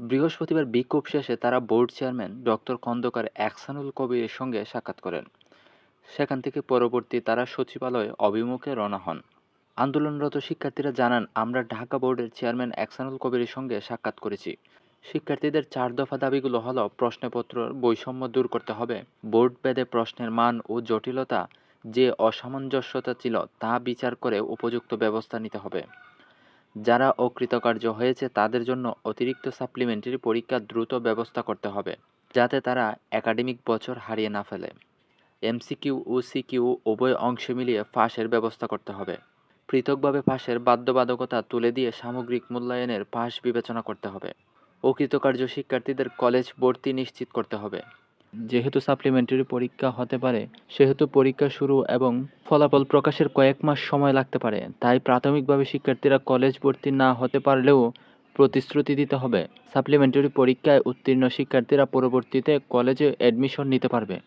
বৃহস্পতিবার বিক্ষোভ শেষে তারা board chairman doctor Khandakar Ehsanul কবিরের সঙ্গে সাক্ষাৎ করেন। সেখান থেকে পরবর্তী তারা সচিবালয়ে অভিমুখে রওনা হন। আন্দোলনরত শিক্ষার্থীরা জানান, আমরা ঢাকা বোর্ডের চেয়ারম্যান এহসানুল কবিরের সঙ্গে সাক্ষাৎ করেছি। শিক্ষার্থীদের চার দফা দাবিগুলো হলো, প্রশ্নপত্র, বৈষম্য দূর করতে হবে, বোর্ড ভেদে প্রশ্নের মান ও জটিলতা, যে অসামঞ্জস্যতা ছিল তা বিচার করে উপযুক্ত ব্যবস্থা নিতে হবে। যারা অকৃতকার্য হয়েছে, তাদের জন্য অতিরিক্ত সাপ্লিমেন্টারি পরীক্ষা দ্রুত ব্যবস্থা করতে হবে, যাতে তারা একাডেমিক বছর হারিয়ে না ফেলে। এমসিকিউ ও সিকিউ উভয় অংশে মিলিয়ে ফাঁসের ব্যবস্থা করতে হবে। পৃথকভাবে ফাঁসের বাধ্যবাধকতা তুলে দিয়ে সামগ্রিক মূল্যায়নের ফাঁস বিবেচনা করতে হবে। অকৃতকার্য শিক্ষার্থীদের কলেজ ভর্তি নিশ্চিত করতে হবে। যেহেতু সাপ্লিমেন্টারি পরীক্ষা হতে পারে, সেহেতু পরীক্ষা শুরু এবং ফলাফল প্রকাশের কয়েক মাস সময় লাগতে পারে, তাই প্রাথমিকভাবে শিক্ষার্থীরা কলেজ ভর্তি না হতে পারলেও প্রতিশ্রুতি দিতে হবে। সাপ্লিমেন্টারি পরীক্ষায় উত্তীর্ণ শিক্ষার্থীরা পরবর্তীতে কলেজে অ্যাডমিশন নিতে পারবে।